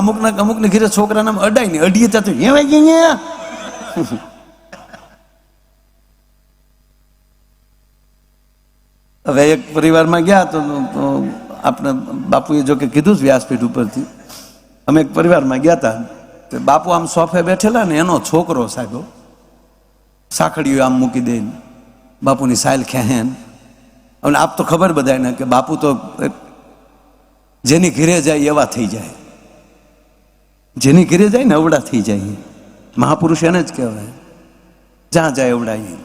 અમુક ના અમુક ઘરે છોકરાને અડાય ને અડીએ ત્યાં તો એ વાગી ગયા હવે એક પરિવારમાં ગયા તો આપણે બાપુએ જો કે કીધું જ વ્યાસપીઠ ઉપરથી. અમે એક પરિવારમાં ગયા હતા તો બાપુ આમ સોફે બેઠેલા ને એનો છોકરો સાહેબ સાંકળીઓ આમ મૂકી દે બાપુની સાયલ ખેહેન અને આપ તો ખબર બધાને કે બાપુ તો જેની ઘીરે જાય એવા થઈ જાય. જેની ઘરે જાય ને અવડા થઈ જાય. મહાપુરુષ એને જ કહેવાય. જ્યાં જાય અવડાય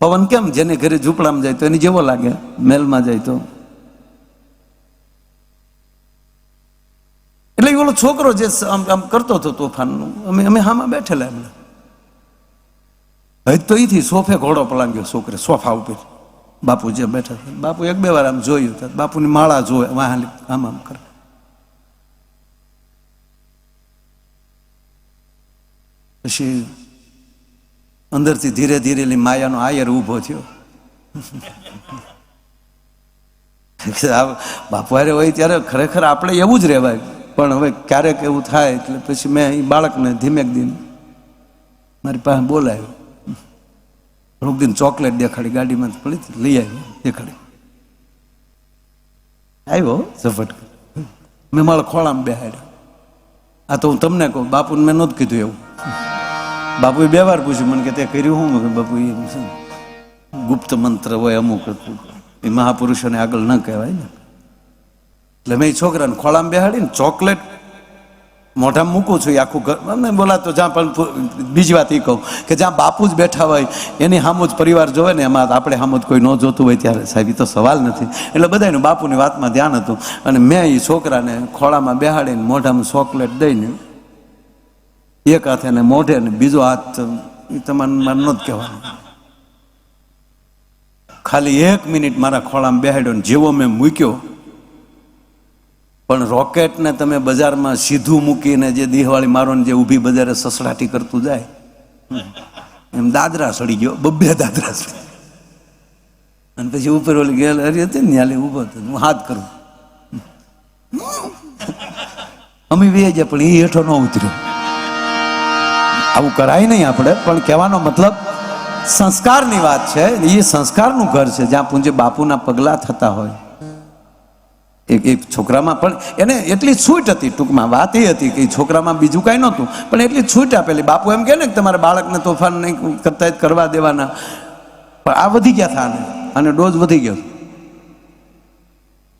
પવન કેમ જેને ઘરે ઝૂંપડામાં જાય તો એની જેવો લાગે? મેલમાં જાય તો. એટલે ઓલો છોકરો જે આમ આમ કરતો હતો તોફાનનું, અમે અમે હામાં બેઠેલા એમને. હવે તો અહીંથી સોફે ઘોડો પલાંગ્યો છોકરે સોફા ઉપર. બાપુ જે બેઠા હતા બાપુ એક બે વાર આમ જોયું બાપુની માળા જોવે વાહન આમ આમ કરે. પછી અંદરથી ધીરે ધીરે એલી માયાનો આયર ઊભો થયો. બાપુ હારે હોય ત્યારે ખરેખર આપણે એવું જ રહેવાય. પણ હવે ક્યારેક એવું થાય એટલે પછી મેં એ બાળકને ધીમેક દિન મારી પાસે બોલાયો. થોડુંક ચોકલેટ દેખાડી ગાડીમાં પડી લઈ આવ્યો દેખાડી. આવ્યો ઝપટ મેં મારા ખોળામાં બેહાડ્યો. આ તો હું તમને કહું, બાપુને મેં નહોતું કીધું એવું. બાપુએ બે વાર પૂછ્યું, મને કે તે કર્યું હું બાપુ, એ ગુપ્ત મંત્ર હોય અમુક. એ મહાપુરુષોને આગળ ન કહેવાય ને. એટલે મેં છોકરાને ખોળામાં બેહાડીને ચોકલેટ મોઢામાં મૂકું છું આખું ઘર. અમને બોલાતો જ્યાં પણ બીજી વાત એ કહું કે જ્યાં બાપુ જ બેઠા હોય, એની સામું પરિવાર જોવે ને એમાં આપણે સામું કોઈ ન જોતું હોય ત્યારે. સાહેબ એ તો સવાલ નથી. એટલે બધાને બાપુની વાતમાં ધ્યાન હતું. અને મેં એ છોકરાને ખોળામાં બેહાડીને મોઢામાં ચોકલેટ દઈને એક હાથે એને મોઢે ને બીજો હાથ એ તમારે મારે ન જ કહેવાનું. ખાલી એક મિનિટ મારા ખોળામાં બેહાડ્યો ને જેવો મેં મૂક્યો પણ રોકેટને તમે બજારમાં સીધું મૂકીને જે દિવાળી મારો ને જે ઊભી બજારે સસડાટી કરતું જાય એમ દાદરા સડી ગયો, બબ્બે દાદરા સડી અને પછી ઉપર ઓલી ગેલ હરી હતી ને ત્યાં ઊભો હતો, હું હાથ કરું. અમે બે જાય પણ એ હેઠો ન ઉતર્યો. આવું કરાય નહીં આપણે, પણ કહેવાનો મતલબ સંસ્કારની વાત છે એ સંસ્કારનું ઘર છે, જ્યાં પૂંજે બાપુના પગલાં થતા હોય. એક એક છોકરામાં પણ એને એટલી છૂટ હતી, ટૂંકમાં વાત એ હતી કે છોકરામાં બીજું કાંઈ નહોતું, પણ એટલી છૂટ આપેલી. બાપુ એમ કહે ને કે તમારા બાળકને તોફાન નહીં કરતા જ કરવા દેવાના. પણ આ વધી ગયા હતા આને આને ડોઝ વધી ગયો.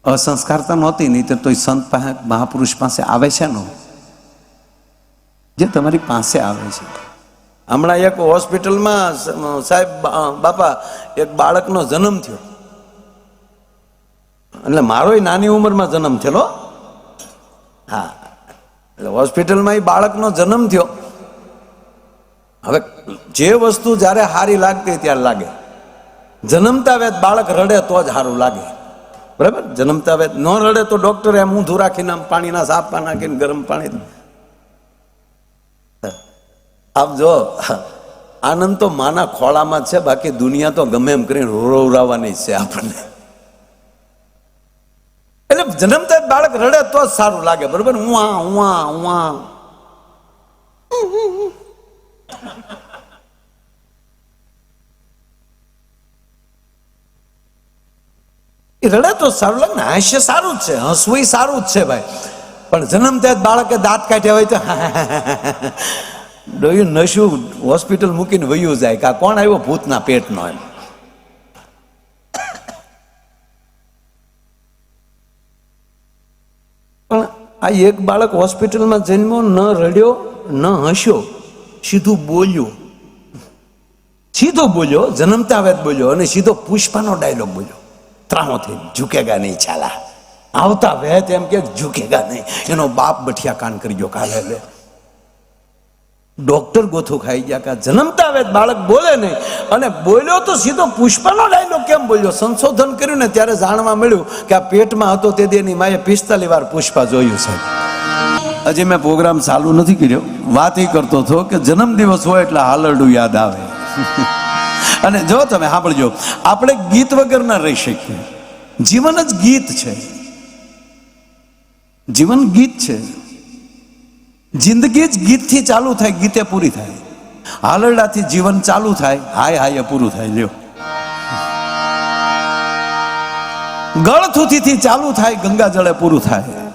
અસંસ્કારતા નહોતી નહીં તો સંત પાસે, મહાપુરુષ પાસે આવે છે નો? જે તમારી પાસે આવે છે. હમણાં એક હોસ્પિટલમાં સાહેબ બાપા, એક બાળકનો જન્મ થયો. એટલે મારો નાની ઉંમરમાં જન્મ થયેલો? હા. એટલે હોસ્પિટલમાં એ બાળકનો જન્મ થયો. હવે જે વસ્તુ જ્યારે સારી લાગતી ત્યારે લાગે. જન્મતા વેત બાળક રડે તો જ સારું લાગે. બરાબર? જન્મતા વેત ન રડે તો ડૉક્ટરે એમ ઊંધું રાખીને આમ પાણીના સાપા નાખીને ગરમ પાણી આપ જો, આનંદ તો માના ખોળામાં છે, બાકી દુનિયા તો ગમે એમ કરીને રોવરાવાની છે આપણને. જન્મતા બાળક રડે તો જ સારું લાગે, બરોબર? ઉવા ઉવા ઉવા એ રડે તો સારું લાગે ને, હાસ્ય સારું જ છે, હસવું સારું જ છે ભાઈ. પણ જન્મતા જ બાળકે દાંત કાઢ્યા હોય તો ડોયું નશું હોસ્પિટલ મૂકીને વયું જાય, કે કોણ આવ્યો ભૂતના પેટનો એમ પણ આ એક બાળક હોસ્પિટલમાં જન્મ્યો ન રડ્યો, ન હસ્યો, સીધું બોલ્યો. સીધો બોલ્યો, જન્મતા વેત બોલ્યો અને સીધો પુષ્પાનો ડાયલોગ બોલ્યો. ત્રાહો થઈ ઝૂકેગા નહીં ચાલા આવતા વેત એમ કે ઝૂકેગા નહીં. એનો બાપ બઠિયા કાન કરી ગયો કાલે ડોક્ટર ગોથું ખાઈ ગયા કે જન્મતા આવે બાળક બોલે નહીં. અને બોલ્યો તો સીધો પુષ્પાનો ડાયલોગ કેમ બોલ્યો? સંશોધન કર્યું ને ત્યારે જાણવા મળ્યું કે આ પેટમાં હતો તે દેની માએ પિસ્તાલી વાર પુષ્પા જોયું છે હજી મેં પ્રોગ્રામ ચાલુ નથી કર્યો. વાત એ કરતો હતો કે જન્મદિવસ હોય એટલે હાલરડું યાદ આવે. અને જો તમે સાંભળજો, આપણે ગીત વગર ના રહી શકીએ. જીવન જ ગીત છે. જીવન ગીત છે. જિંદગી જ ગીતથી ચાલુ થાય, ગીતે પૂરી થાય. હાલરડાથી જીવન ચાલુ થાય, હાય હાય પૂરું થાય, લ્યો. ગળથુથીથી ચાલુ થાય, ગંગા જળે પૂરું થાય.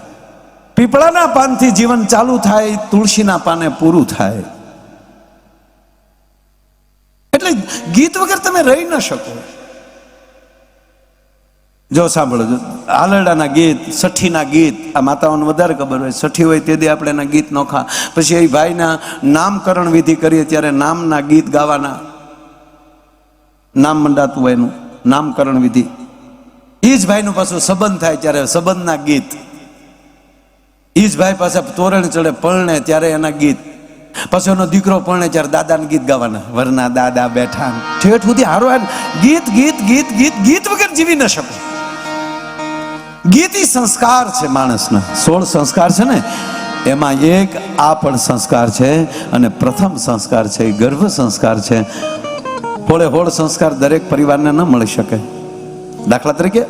પીપળાના પાનથી જીવન ચાલુ થાય, તુલસીના પાને પૂરું થાય. એટલે ગીત વગર તમે રહી ન શકો. જો સાંભળો આલરડાના ગીત, સઠ્ઠીના ગીત, આ માતાઓને વધારે ખબર હોય, સઠ્ઠી હોય તે દી આપણે એના ગીત નોખા પછી એ ભાઈના નામકરણ વિધિ કરીએ ત્યારે નામના ગીત ગાવાના. નામ મંડાતું હોય એનું, નામકરણ વિધિ. એ જ ભાઈનું પાછું સંબંધ થાય ત્યારે સંબંધના ગીત. એ જ ભાઈ પાસે તોરણ ચડે, પરણે ત્યારે એના ગીત. પછી એનો દીકરો પરણે ત્યારે દાદાના ગીત ગાવાના, વરના દાદા બેઠા. ઠેઠ સુધી હાર ગીત ગીત ગીત ગીત ગીત વગર જીવી ન શકો. ગીત સંસ્કાર છે માણસના. સોળ સંસ્કાર છે ને? એમાં એક આ પણ સંસ્કાર છે અને પ્રથમ સંસ્કાર છે એ ગર્ભ સંસ્કાર છે. હોળે હોળ સંસ્કાર દરેક પરિવારને ન મળી શકે. દાખલા તરીકે,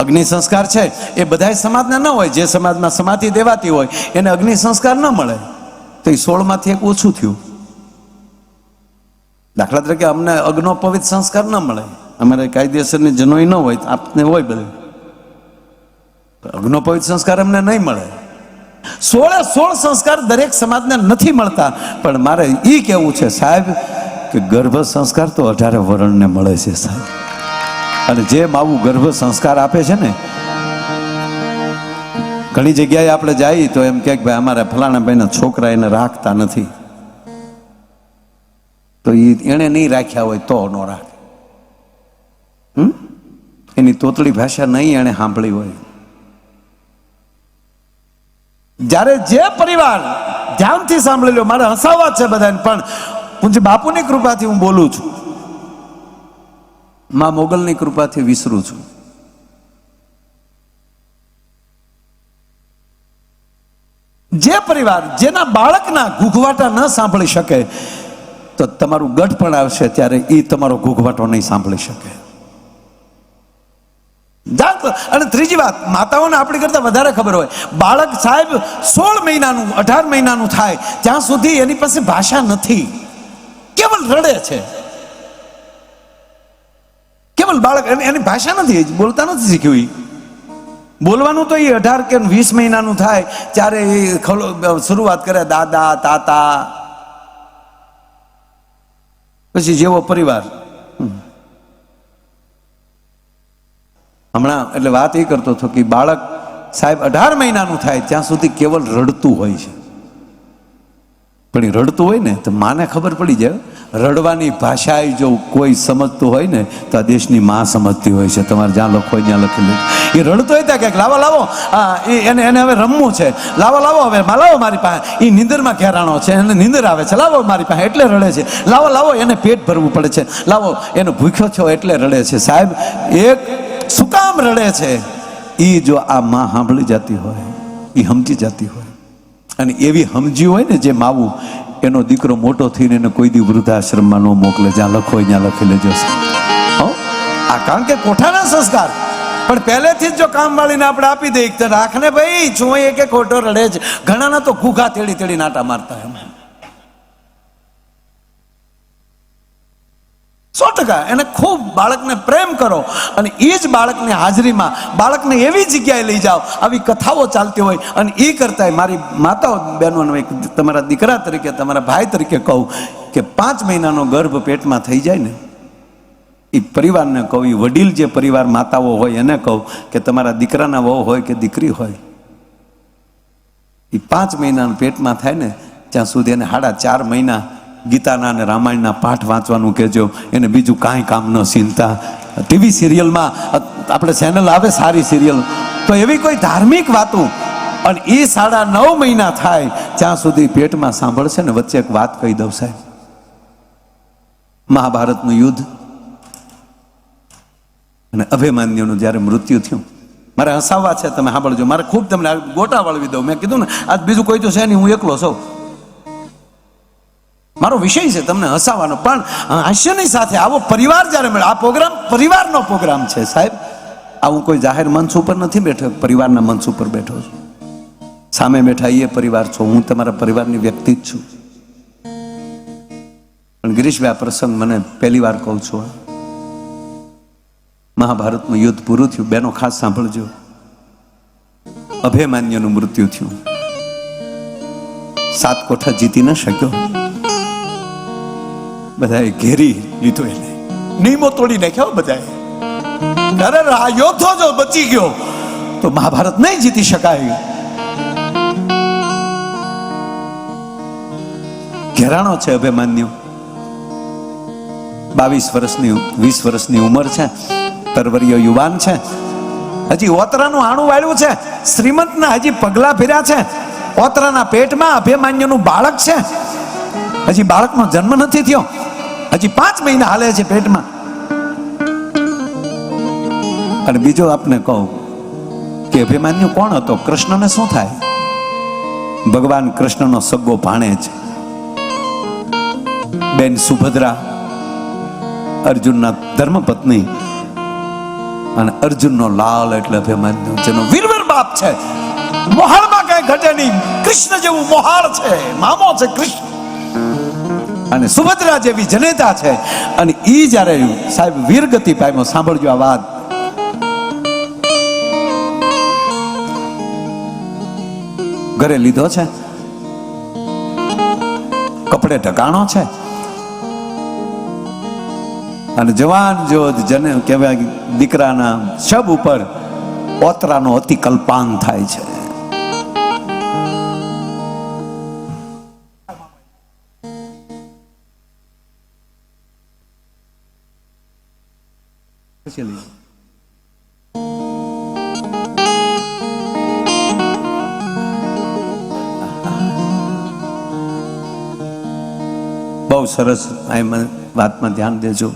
અગ્નિ સંસ્કાર છે, એ બધા સમાજને ન હોય. જે સમાજમાં સમાધિ દેવાતી હોય, એને અગ્નિ સંસ્કાર ન મળે. તો એ સોળમાંથી એક ઓછું થયું. દાખલા તરીકે અમને અગ્નોપવિત સંસ્કાર ન મળે. અમારે કાયદેસરની જનોઈ ન હોય આપને હોય બધું. અગ્નોપવિત સંસ્કાર અમને નહીં મળે. સોળે સોળ સંસ્કાર દરેક સમાજને નથી મળતા. પણ મારે એ કેવું છે, સાહેબ, કે ગર્ભ સંસ્કાર તો અઢારે વરણને મળે છે, સાહેબ. અને જે માવું ગર્ભ સંસ્કાર આપે છે ને, ઘણી જગ્યાએ આપણે જઈએ તો એમ કે ભાઈ અમારા ફલાણા ભાઈના છોકરા એને રાખતા નથી. તો એ એણે નહીં રાખ્યા હોય તો ન રાખે? એની તોતળી ભાષા નહીં એણે સાંભળી હોય. જ્યારે જે પરિવાર ધ્યાનથી સાંભળી લો, મારે હસાવા છે બધાને, પણ પૂંજી બાપુની કૃપાથી હું બોલું છું. માં મોગલની કૃપાથી વિસરું છું. જે પરિવાર જેના બાળકના ઘૂઘવાટા ન સાંભળી શકે, તો તમારું ગઢ પણ આવશે ત્યારે એ તમારો ઘૂઘવાટો નહીં સાંભળી શકે. જાત અને ત્રીજી વાત, માતાઓને આપણી કરતાં વધારે ખબર હોય. બાળક સાહેબ સોળ મહિનાનું, અઢાર મહિનાનું થાય, જ્યાં સુધી એની પાસે ભાષા નથી. કેવલ રડે છે. કેવલ બાળક, એની ભાષા નથી, બોલતા નથી શીખ્યું. બોલવાનું તો એ અઢાર કે વીસ મહિનાનું થાય ત્યારે એ ખલો શરૂઆત કરે, દાદા, તાતા. પછી જેવો પરિવાર. હમણાં એટલે વાત એ કરતો હતો કે બાળક સાહેબ અઢાર મહિનાનું થાય ત્યાં સુધી કેવલ રડતું હોય છે. પણ એ રડતું હોય ને તો માને ખબર પડી જાય, રડવાની ભાષા જો કોઈ સમજતું હોય ને તો આ દેશની માં સમજતી હોય છે. તમારે જ્યાં લખો ત્યાં લખી લે એ રડતો હોય ત્યાં ક્યાંક, લાવો લાવો હા એને એને હવે રમવું છે. લાવો લાવો, હવે લાવો મારી પાસે. એ નિંદરમાં ઘેરાણો છે, એને નિંદર આવે છે. લાવો મારી પાસે, એટલે રડે છે. લાવો લાવો, એને પેટ ભરવું પડે છે. લાવો, એનો ભૂખ્યો છો એટલે રડે છે. સાહેબ, એક શું કામ રડે છે? એ જો આ માં સાંભળી જતી હોય એ સમજી જતી હોય. અને એવી સમજી હોય ને જે માવું એનો દીકરો મોટો થઈને એને કોઈ દી વૃદ્ધાશ્રમમાં ન મોકલે, જ્યાં લખો હોય ત્યાં લખી લેજો? આ કારણ કે કોઠાના સંસ્કાર. પણ પહેલેથી જ જો કામ વાળીને આપણે આપી દઈએ તો રાખને ભાઈ છું એ કે ખોટો રડે છે? ઘણાના તો ઘૂઘા તેડી તેડી નાટા મારતા એમ સો ટકા. એને ખૂબ બાળકને પ્રેમ કરો અને એ જ બાળકની હાજરીમાં બાળકને એવી જગ્યાએ લઈ જાઓ, આવી કથાઓ ચાલતી હોય અને એ કરતાંય મારી માતાઓ બહેનોને તમારા દીકરા તરીકે, તમારા ભાઈ તરીકે કહું કે પાંચ મહિનાનો ગર્ભ પેટમાં થઈ જાય ને એ પરિવારને કહું એ વડીલ જે પરિવાર માતાઓ હોય એને કહું કે તમારા દીકરાના વહુ હોય કે દીકરી હોય એ પાંચ મહિનાના પેટમાં થાય ને, ત્યાં સુધી એને સાડા ચાર મહિના ગીતાના અને રામાયણના પાઠ વાંચવાનું કહેજો. એને બીજું કાંઈ કામ ન ચિંતા. ટીવી સિરિયલમાં આપણે ચેનલ આવે સારી સિરિયલ. તો એવી કોઈ ધાર્મિક વાતો. અને એ સાડા નવ મહિના થાય ત્યાં સુધી પેટમાં સાંભળશે ને વચ્ચે એક વાત કહી દઉં સાહેબ. મહાભારતનું યુદ્ધ. અને અભિમાન્યુનું જ્યારે મૃત્યુ થયું. મારે હસાવવા છે, તમે સાંભળજો. મારે ખૂબ તમને ગોટા વળવી દઉં. મેં કીધું ને, આજ બીજું કોઈ તો છે નહીં, હું એકલો છું. મારો વિષય છે તમને હસાવાનો પણ હાસ્યની સાથે આવો પરિવાર જ્યારે મળે, આ પ્રોગ્રામ પરિવારનો પ્રોગ્રામ છે, સાહેબ. આ હું કોઈ જાહેર મંચ ઉપર નથી બેઠો, પરિવારના મંચ ઉપર બેઠો છું. સામે બેઠા એ પરિવાર છો, હું તમારા પરિવારની વ્યક્તિ જ છું. પણ ગિરીશભાઈ, આ પ્રસંગ મને પહેલી વાર કહું છું મહાભારતનું યુદ્ધ પૂરું થયું. બેનો ખાસ સાંભળજો. અભયમાન્યનું મૃત્યુ થયું. સાત કોઠા જીતી ન શક્યો. બધાએ ઘેરી લીધો એને. નિયમો તોડી નાખ્યો બધાએ. અરે આ યોદ્ધો જો બચી ગયો, તો મહાભારત નહીં જીતી શકાય. ઘેરાણો છે અભિમાન્યુ. બાવીસ વર્ષની વીસ વર્ષની ઉંમર છે તરવરીયો યુવાન છે. હજી ઓતરાનું આણું વાળ્યું છે, શ્રીમંતના હજી પગલા ફેર્યા છે. ઓતરાના પેટમાં અભિમાન્યનું બાળક છે. હજી બાળકનો જન્મ નથી થયો. હજી પાંચ મહિના હાલે છે પેટમાં. અને બીજો આપને કહું કે અભિમાન્યુ કોણ હતો? કૃષ્ણને શું થાય? ભગવાન કૃષ્ણનો સગો ભાણે છે. બેન સુભદ્રા, અર્જુનના ધર્મપત્ની અને અર્જુનનો લાલ એટલે અભિમાન્યુ, જેનો વીરવર બાપ છે. મોહાળમાં કઈ ઘટે નહીં. કૃષ્ણ જેવું મોહાળ છે. મામો છે કૃષ્ણ. અને સુભદ્રા જેવી જનેતા છે. અને ઈ જ્યારે સાહેબ વીરગતિ પામ્યો, સાંભળજો આ વાત. ઘરે લીધો છે? કપડે ઢકાણો છે? અને જવાન જો જને કહેવાય દીકરાના શબ ઉપર ઓતરાનો અતિ કલ્પાન થાય છે. બહુ સરસ વાતમાં ધ્યાન દેજો.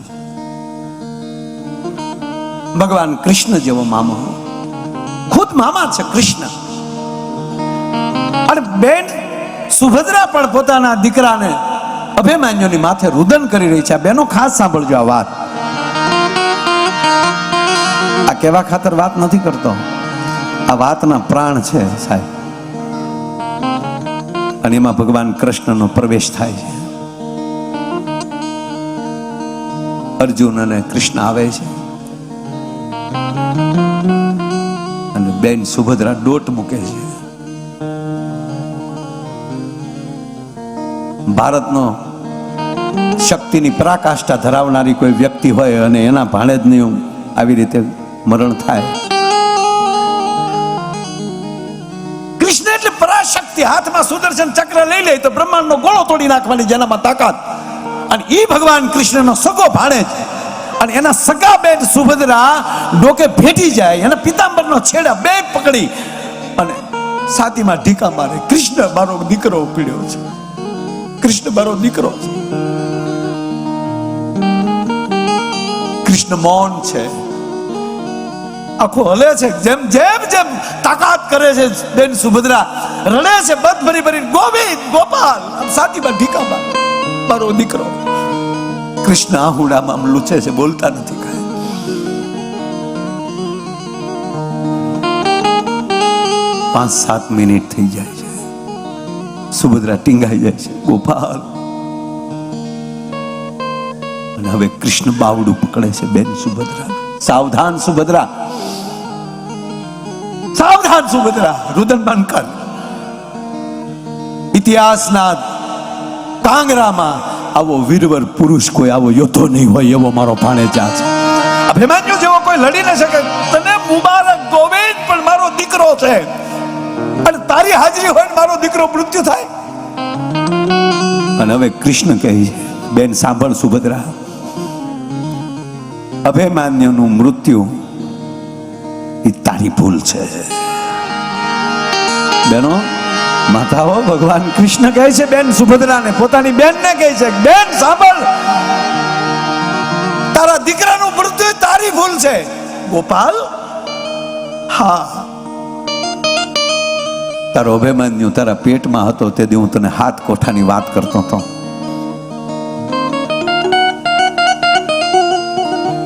ભગવાન કૃષ્ણ જેવો મામો. ખુદ મામા છે કૃષ્ણ. અને બેન સુભદ્રા પણ પોતાના દીકરાને અભિમાન્યુની માથે રુદન કરી રહી છે. આ બેનો ખાસ સાંભળજો આ વાત. કેવા ખાતર વાત નથી કરતો. આ વાતના પ્રાણ છે સાહેબ. અને એમાં ભગવાન કૃષ્ણનો પ્રવેશ થાય છે. અર્જુન અને કૃષ્ણ આવે છે. અને બેન સુભદ્રા ડોટ મૂકે છે. ભારતનો શક્તિની પરાકાષ્ઠા ધરાવનારી કોઈ વ્યક્તિ હોય અને એના ભાણેજની આવી રીતે મરણ થાય. કૃષ્ણ એટલે પરાશક્તિ, હાથમાં સુદર્શન ચક્ર લઈ લે તો બ્રહ્માંડનો ગોળો તોડી નાખવાની જેનામાં તાકાત. અને એ ભગવાન કૃષ્ણનો સગો ભાણે છે. અને એના સગા બેન સુભદ્રા ડોકે ભેટી જાય, એના પિતાંબરનો છેડા બે પકડી અને સાતીમાં ઢીકા મારે, કૃષ્ણ, મારો દીકરો પીડ્યો છે. કૃષ્ણ, મારો દીકરો છે. કૃષ્ણ મૌન છે. આખું હલે છે. જેમ જેમ જેમ તાકાત કરે છે બેન સુભદ્રા, રડે છે બધ ભરી ભરી ગોવિંદ, ગોપાલ, આમ છાતીમાં ઢીકા મારે. મારો દીકરો. કૃષ્ણ આહુડામાં આમ લૂછે છે, બોલતા નથી કાંઈ. પાંચ સાત મિનિટ થઈ જાય છે. સુભદ્રા ટીંગાઈ જાય છે, ગોપાલ. અને હવે કૃષ્ણ બાવડું પકડે છે બેન સુભદ્રા. સાવધાન સુભદ્રા. સાવધાન સુભદ્રા, રુદન બંધ કર ઇતિહાસના કાંગરામાં આવો વીરવર પુરુષ કોઈ, આવો યોદ્ધો નહીં હોય એવો મારો ભાણેજા છે. અભિમાન્યુ જેવો કોઈ લડી ન શકે. તને મુબારક, ગોવિંદ, પણ મારો દીકરો છે. અને તારી હાજરી હોય મારો દીકરો મૃત્યુ થાય. અને હવે કૃષ્ણ કહે બેન સાંભળ સુભદ્રા. અભિમાન્યુનું મૃત્યુ એ તારી ભૂલ છે. બેનો, માતાઓ, ભગવાન કૃષ્ણ કહે છે, બેન સુભદ્રાને, પોતાની બેનને કહે છે, બેન સાંભળ. તારા દીકરાનું મૃત્યુ તારી ભૂલ છે. ગોપાલ? હા. તારો અભિમાન્યુ તારા પેટમાં હતો તે દી હું તને હાથ કોઠાની વાત કરતો હતો.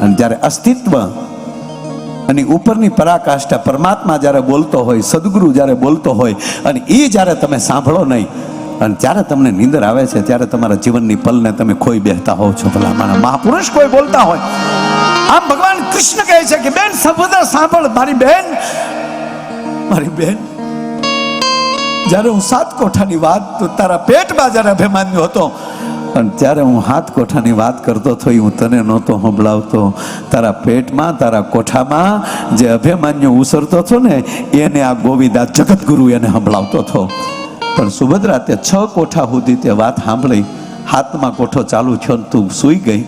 અને જ્યારે અસ્તિત્વ અને ઉપરની પરાકાષ્ઠા પરમાત્મા જ્યારે બોલતો હોય, સદગુરુ જ્યારે બોલતો હોય અને એ જ્યારે તમે સાંભળો નહીં, અને જ્યારે તમને નીંદર આવે છે, ત્યારે તમારા જીવનની પલને તમે ખોઈ બેહતા હોવ છો ભલા મારા મહાપુરુષ કોઈ બોલતા હોય, આમ ભગવાન કૃષ્ણ કહે છે કે, બેન સભ્યતા સાંભળ, મારી બેન મારી બેન. જ્યારે હું સાત કોઠાની વાત, તો તારા પેટમાં જ્યારે અભિમાન્યુ હતો અને ત્યારે હું હાથ કોઠાની વાત કરતો હતો હું તને નહોતો સંભળાવતો. તારા પેટમાં, તારા કોઠામાં જે અભિમાન્યુ ઉસરતો હતો ને, એને આ ગોવિંદા જગતગુરુ એને સંભળાવતો હતો. પણ સુભદ્રા તે છ કોઠા સુધી તે વાત સાંભળી. હાથમાં કોઠો ચાલુ થયો તું સૂઈ ગઈ.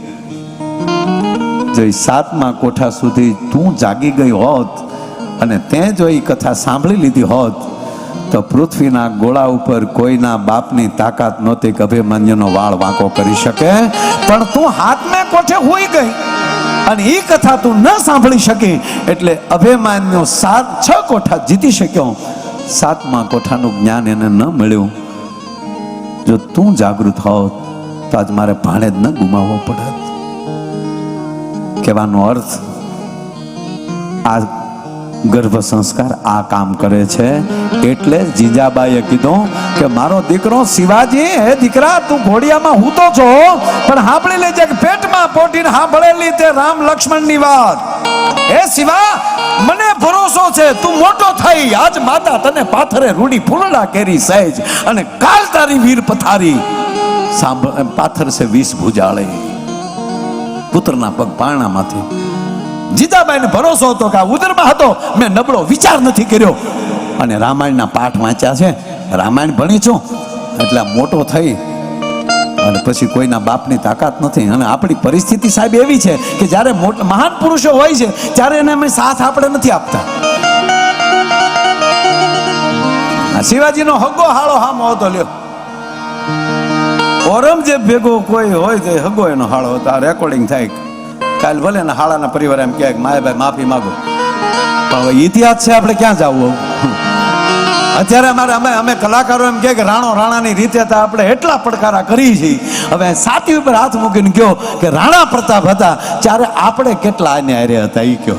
જોઈ સાતમા કોઠા સુધી તું જાગી ગઈ હોત અને તે જો એ કથા સાંભળી લીધી હોત તો પૃથ્વીના ગોળા ઉપર કોઈના બાપની તાકાત નહોતી કે અભિમન્યુનો વાળ વાંકો કરી શકે. પણ તું હાથમે કોઠે હોઈ ગઈ અને એ કથા તું ન સાંભળી શકી એટલે અભિમાન્યુ સાત, છ કોઠા જીતી શક્યો. સાતમા કોઠાનું જ્ઞાન એને ન મળ્યું. જો તું જાગૃત હોત તો આજ મારે ભાણે જ ન ગુમાવવો પડત. કહેવાનો અર્થ આ ગર્ભ સંસ્કાર આ કામ કરે છે. એટલે જીજાબાઈએ કીધું કે મારો દીકરો શિવાજી, હે દીકરા, તું ઘોડિયામાં હું તો છો, પણ સાંભળી લેજે પેટમાં પોટીને સાંભળેલી તે રામ લક્ષ્મણની વાત. હે શિવા, મને ભરોસો છે, તું મોટો થઈ. આજ માતા તને પાથરે રૂડી ફૂલડા કેરી સહેજ અને કાલ તારી વીર પથારી. સાંભળ પાથર છે વીસ ભુજાળે. પુત્રના પગ પારણામાંથી જીજાબાઈને ભરોસો હતો કે આ ઉદરમાં હતો, મેં નબળો વિચાર નથી કર્યો. અને રામાયણના પાઠ વાંચ્યા છે, રામાયણ ભણી છું, એટલે મોટો થઈ. અને પછી કોઈના બાપની તાકાત નથી. અને આપણી પરિસ્થિતિ સાહેબ એવી છે કે જ્યારે મહાન પુરુષો હોય છે, ત્યારે એને અમે સાથ આપણે નથી આપતા. શિવાજીનો હગો હાળો હામો હતો, લ્યો. ઔરંગઝેબ ભેગો કોઈ હોય તો હગો એનો હાળો હતો. આ રેકોર્ડિંગ થાય. કાલ ભલે ને હાળાના પરિવાર એમ કહે માય ભાઈ માફી માગો. પણ હવે ઇતિહાસ છે, આપણે ક્યાં જવું અત્યારે અમારે અમે અમે કલાકારો એમ કે રાણો રાણાની રીતે તો આપણે એટલા પડકારા કરી છીએ હવે સાતી ઉપર હાથ મૂકીને કહો કે રાણા પ્રતાપ હતા, ત્યારે આપણે કેટલા આને હતા એ કહો.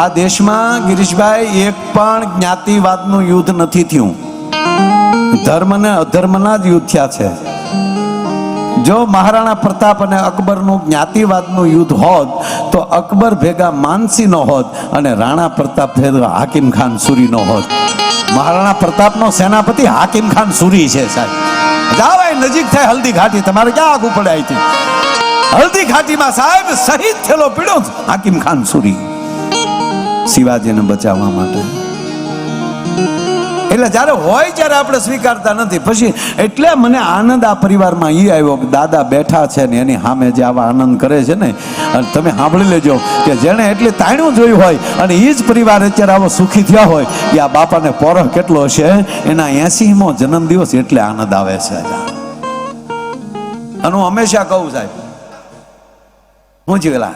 આ દેશમાં ગિરીશભાઈ, એક પણ જ્ઞાતિવાદનું યુદ્ધ નથી થયું. ધર્મ ને અધર્મના જ યુદ્ધ થયા છે. જો મહારાણા પ્રતાપ અને અકબરનું જ્ઞાતિવાદનું યુદ્ધ હોત, તો અકબર ભેગા માનસીનો હોત અને રાણા પ્રતાપ ભેગા હાકિમ ખાન સુરીનો હોત. મહારાણા પ્રતાપનો સેનાપતિ હાકિમ ખાન સુરી છે સાહેબ. જાવ અહીં નજીક થાય હલ્દી ઘાટી, તમારે ક્યાં આગું પડાય છે હલ્દી ઘાટીમાં સાહેબ શહીદ થયેલો પીડો હાકિમ ખાન સુરી. શિવાજીને બચાવવા માટે. એટલે જ્યારે હોય ત્યારે આપણે સ્વીકારતા નથી. પછી એટલે મને આનંદ આ પરિવારમાં એ આવ્યો કે દાદા બેઠા છે ને એની સામે જે આવા આનંદ કરે છે ને, અને તમે સાંભળી લેજો કે જેણે એટલી તાણ્યું જોયું હોય અને એ જ પરિવાર અત્યારે આવો સુખી થયા હોય એ આ બાપાને પોરહ કેટલો હશે એના એસીમો જન્મદિવસ એટલે આનંદ આવે છે. અને હું હંમેશા કહું સાહેબ, હું જીવેલા.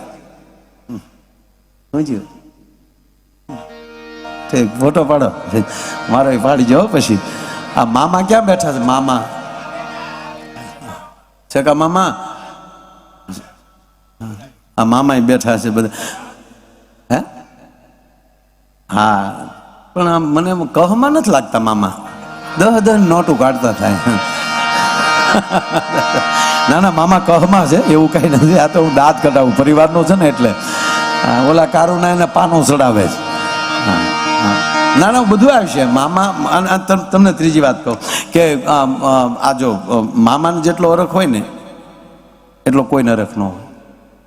હું જીવ. ફોટો પાડો. મારો પાડી જાઓ પછી. આ મામા ક્યાં બેઠા છે? મામા. છે કા મામા? આ મામા બેઠા છે બધા. હે? હા. પણ આમ મને કહમાં નથી લાગતા મામા. દહ દહ નોટું કાઢતા થાય. ના ના, મામા કહમાં છે, એવું કઈ નથી. આ તો હું દાંત કઢાવું. પરિવારનો છે ને એટલે. ઓલા કારુના એને પાનું ચડાવે છે. હા. ના ના બધું આવશે મામા તમને ત્રીજી વાત કહું કે આ જો મામાને જેટલો અરખ હોય ને, એટલો કોઈ નરખ ન હોય.